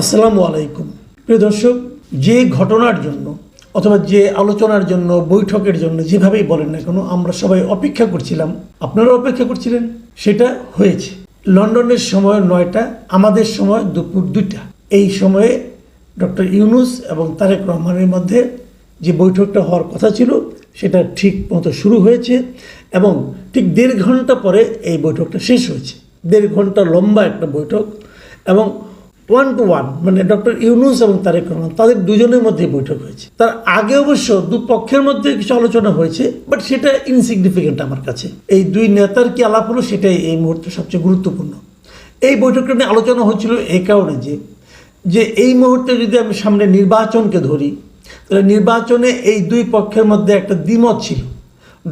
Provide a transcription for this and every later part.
আসসালামু আলাইকুম। প্রিয় দর্শক, যে ঘটনার জন্য অথবা যে আলোচনার জন্য, বৈঠকের জন্য যেভাবেই বলেন না কেন, আমরা সবাই অপেক্ষা করছিলাম। আপনারা অপেক্ষা করছিলেন? সেটা হয়েছে। লন্ডনের সময় নয়টা, আমাদের সময় দুপুর দুইটা। এই সময়ে ডক্টর ইউনুস এবং তারেক রহমানের মধ্যে যে বৈঠকটা হওয়ার কথা ছিল, সেটা ঠিক মতো শুরু হয়েছে এবং ঠিক দেড় ঘণ্টা পরে এই বৈঠকটা শেষ হয়েছে। দেড় ঘণ্টা লম্বা একটা বৈঠক এবং ওয়ান টু ওয়ান মানে ডক্টর ইউনুস এবং তারেক রহমান, তাদের দুজনের মধ্যে বৈঠক হয়েছে। তার আগে অবশ্য দুপক্ষের মধ্যে কিছু আলোচনা হয়েছে বাট সেটা ইনসিগনিফিকেন্ট আমার কাছে। এই দুই নেতার কি আলাপ হলো সেটাই এই মুহূর্তে সবচেয়ে গুরুত্বপূর্ণ। এই বৈঠকটা নিয়ে আলোচনা হচ্ছিল এই কারণে যে যে এই মুহূর্তে যদি আমি সামনে নির্বাচনকে ধরি, তাহলে নির্বাচনে এই দুই পক্ষের মধ্যে একটা দ্বিমত ছিল।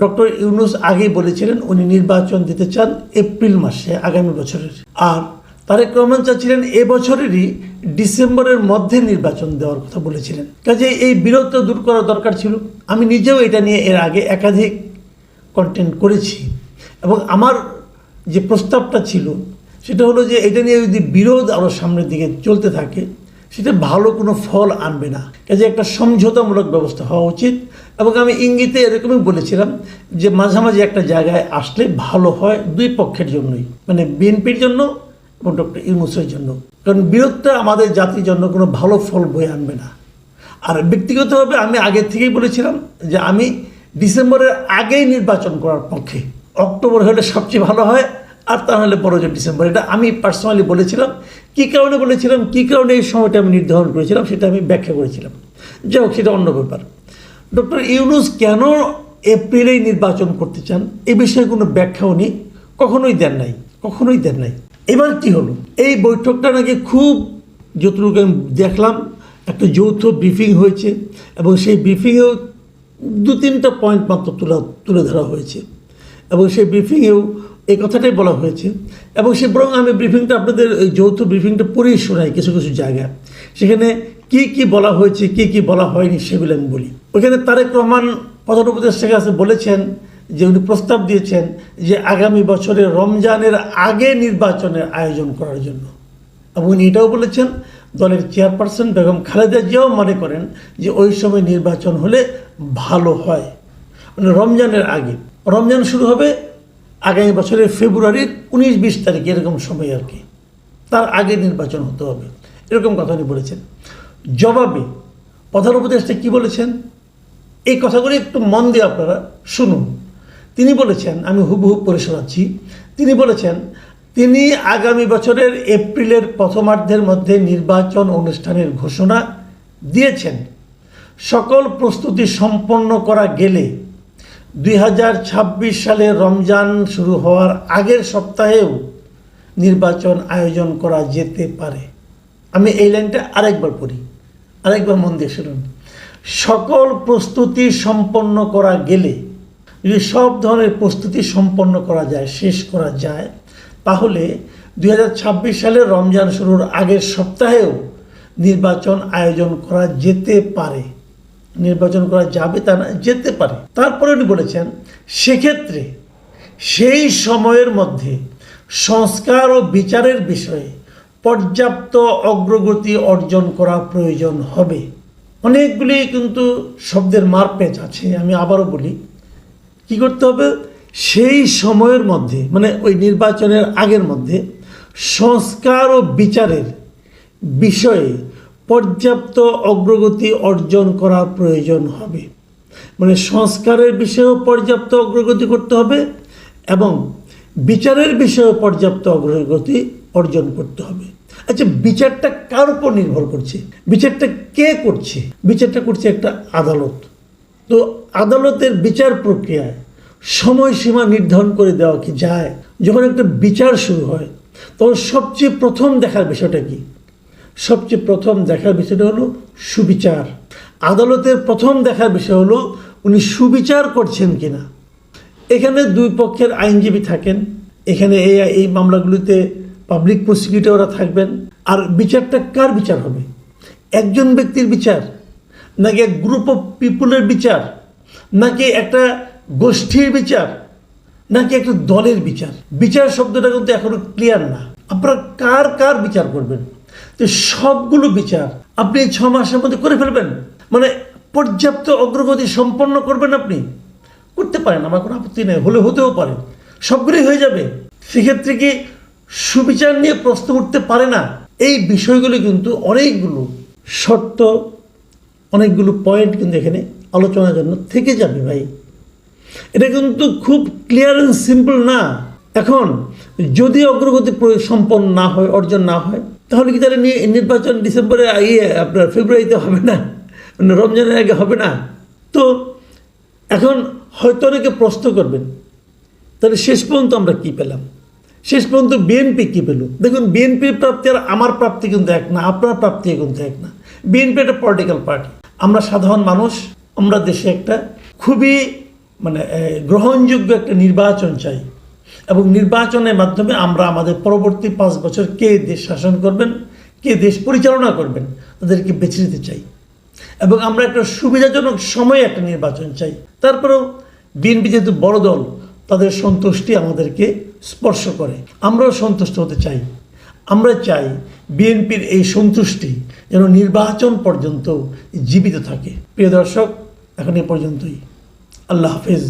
ডক্টর ইউনুস আগেই বলেছিলেন, উনি নির্বাচন দিতে চান এপ্রিল মাসে, আগামী বছরের। আর তারেক রহমান চাচ্ছিলেন এ বছরেরই ডিসেম্বরের মধ্যে নির্বাচন দেওয়ার কথা বলেছিলেন। কাজে এই বিরোধ দূর করা দরকার ছিল। আমি নিজেও এটা নিয়ে এর আগে একাধিক কন্টেন্ট করেছি। এবং আমার যে প্রস্তাবটা ছিল, সেটা হলো যে এটা নিয়ে যদি বিরোধ আরও সামনের দিকে চলতে থাকে, সেটা ভালো কোনো ফল আনবে না। কাজে একটা সমঝোতামূলক ব্যবস্থা হওয়া উচিত। এবং আমি ইঙ্গিতে এরকমই বলেছিলাম যে মাঝামাঝি একটা জায়গায় আসলে ভালো হয় দুই পক্ষের জন্যই। মানে বিএনপির জন্য এবং ডক্টর ইউনুসের জন্য। কারণ বিরোধটা আমাদের জাতির জন্য কোনো ভালো ফল বয়ে আনবে না। আর ব্যক্তিগতভাবে আমি আগে থেকেই বলেছিলাম যে আমি ডিসেম্বরের আগেই নির্বাচন করার পক্ষে। অক্টোবর হলে সবচেয়ে ভালো হয়, আর তা হলে বড় যে ডিসেম্বর। এটা আমি পার্সোনালি বলেছিলাম। কী কারণে বলেছিলাম? কী কারণে এই সময়টা আমি নির্ধারণ করেছিলাম? সেটা আমি ব্যাখ্যা করেছিলাম। যাই হোক, সেটা অন্য ব্যাপার। ডক্টর ইউনুস কেন এপ্রিলেই নির্বাচন করতে চান? এ বিষয়ে কোনো ব্যাখ্যাও নেই। কখনোই দেন নাই। কখনোই দেন নাই। এবার কি হলো? এই বৈঠকটা নাকি খুব যতটুকু আমি দেখলাম, একটা যৌথ ব্রিফিং হয়েছে এবং সেই ব্রিফিংয়েও দু তিনটা পয়েন্ট মাত্র তুলে তুলে ধরা হয়েছে। এবং সেই ব্রিফিংয়েও এই কথাটাই বলা হয়েছে। এবং সে বরং আমি ব্রিফিংটা আপনাদের, এই যৌথ ব্রিফিংটা পড়েই শোনাই কিছু কিছু জায়গায়। সেখানে কি কি বলা হয়েছে, কি কি বলা হয়নি সেগুলো আমি বলি। ওখানে তারেক রহমান প্রধান উপদেষ্টার কাছে বলেছেন যে উনি প্রস্তাব দিয়েছেন যে আগামী বছরে রমজানের আগে নির্বাচনের আয়োজন করার জন্য। এবং উনি এটাও বলেছেন, দলের চেয়ারপারসন বেগম খালেদা জিয়াও মনে করেন যে ওই সময় নির্বাচন হলে ভালো হয়। মানে রমজানের আগে। রমজান শুরু হবে আগামী বছরের ফেব্রুয়ারির উনিশ বিশ তারিখ, এরকম সময় আর কি। তার আগে নির্বাচন হতে হবে। এরকম কথা উনি বলেছেন। জবাবে প্রধান উপদেষ্টা কী বলেছেন? এই কথাগুলি একটু মন দিয়ে আপনারা শুনুন। তিনি বলেছেন, আমি হুবহু পড়ে শোনাচ্ছি, তিনি বলেছেন, তিনি আগামী বছরের এপ্রিলের প্রথমার্ধের মধ্যে নির্বাচন অনুষ্ঠানের ঘোষণা দিয়েছেন। সকল প্রস্তুতি সম্পন্ন করা গেলে দুই হাজার ছাব্বিশ সালে রমজান শুরু হওয়ার আগের সপ্তাহেও নির্বাচন আয়োজন করা যেতে পারে। আমি এই লাইনটা আরেকবার পড়ি, আরেকবার মন দিয়ে শুনুন। সকল প্রস্তুতি সম্পন্ন করা গেলে যদি সব ধরনের প্রস্তুতি সম্পন্ন করা যায়, শেষ করা যায়, তাহলে দু হাজার ছাব্বিশ সালে রমজান শুরুর আগের সপ্তাহেও নির্বাচন আয়োজন করা যেতে পারে। নির্বাচন করা যাবে তা না, যেতে পারে। তারপরে উনি বলেছেন, সেক্ষেত্রে সেই সময়ের মধ্যে সংস্কার ও বিচারের বিষয়ে পর্যাপ্ত অগ্রগতি অর্জন করা প্রয়োজন হবে। অনেকগুলি কিন্তু শব্দের মারপেচ আছে, আমি আবারও বলি। কি করতে হবে? সেই সময়ের মধ্যে মানে ওই নির্বাচনের আগের মধ্যে সংস্কার ও বিচারের বিষয়ে পর্যাপ্ত অগ্রগতি অর্জন করা প্রয়োজন হবে। মানে সংস্কারের বিষয়েও পর্যাপ্ত অগ্রগতি করতে হবে এবং বিচারের বিষয়েও পর্যাপ্ত অগ্রগতি অর্জন করতে হবে। আচ্ছা বিচারটা কার উপর নির্ভর করছে? বিচারটা কে করছে? বিচারটা করছে একটা আদালত। তো আদালতের বিচার প্রক্রিয়ায় সময়সীমা নির্ধারণ করে দেওয়া কি যায়? যখন একটা বিচার শুরু হয়, তখন সবচেয়ে প্রথম দেখার বিষয়টা কি? সবচেয়ে প্রথম দেখার বিষয়টা হলো সুবিচার। আদালতের প্রথম দেখার বিষয় হলো উনি সুবিচার করছেন কিনা। এখানে দুই পক্ষের আইনজীবী থাকেন। এখানে এই এই মামলাগুলিতে পাবলিক প্রসিকিউটররা থাকবেন। আর বিচারটা কার বিচার হবে? একজন ব্যক্তির বিচার? নাকি এক গ্রুপ অফ পিপুলের বিচার? নাকি একটা গোষ্ঠীর বিচার নাকি একটা দলের বিচার? বিচার শব্দটা কিন্তু এখনও ক্লিয়ার না। আপনারা কার কার বিচার করবেন? তো সবগুলো বিচার আপনি ছ মাসের মধ্যে করে ফেলবেন। মানে পর্যাপ্ত অগ্রগতি সম্পন্ন করবেন আপনি। করতে পারেন, আমার কোনো আপত্তি নেই, হলে হতেও পারে। সবগুলোই হয়ে যাবে। সেক্ষেত্রে কি সুবিচার নিয়ে প্রশ্ন উঠতে পারে না? এই বিষয়গুলো কিন্তু অনেকগুলো শর্ত, অনেকগুলো পয়েন্ট কিন্তু এখানে আলোচনার জন্য থেকে যাবে ভাই। এটা কিন্তু খুব ক্লিয়ার অ্যান্ড সিম্পল না। এখন, যদি অগ্রগতি সম্পন্ন না হয়, অর্জন না হয়, তাহলে কি তাহলে নির্বাচন ডিসেম্বরে ইয়ে আপনার ফেব্রুয়ারিতে হবে না? মানে রমজানের আগে হবে না? তো, এখন হয়তো অনেকে প্রশ্ন করবেন, তাহলে শেষ পর্যন্ত আমরা কি পেলাম? শেষ পর্যন্ত বিএনপি কি পেল? দেখুন, বিএনপির প্রাপ্তি আর আমার প্রাপ্তি কিন্তু এক না, আপনার প্রাপ্তি কিন্তু এক না। বিএনপি একটা পলিটিক্যাল পার্টি আমরা সাধারণ মানুষ, আমরা দেশে একটা খুবই মানে গ্রহণযোগ্য একটা নির্বাচন চাই। এবং নির্বাচনের মাধ্যমে আমরা আমাদের পরবর্তী পাঁচ বছর কে দেশ শাসন করবেন, কে দেশ পরিচালনা করবেন, তাদেরকে বেছে নিতে চাই। এবং আমরা একটা সুবিধাজনক সময়ে একটা নির্বাচন চাই। তারপরেও বিএনপি যেহেতু বড় দল, তাদের সন্তুষ্টি আমাদেরকে স্পর্শ করে। আমরাও সন্তুষ্ট হতে চাই। আমরা চাই বিএনপির এই সন্তুষ্টি যেন নির্বাচন পর্যন্ত জীবিত থাকে। প্রিয় দর্শক, এখন এ পর্যন্তই। আল্লাহ হাফেজ।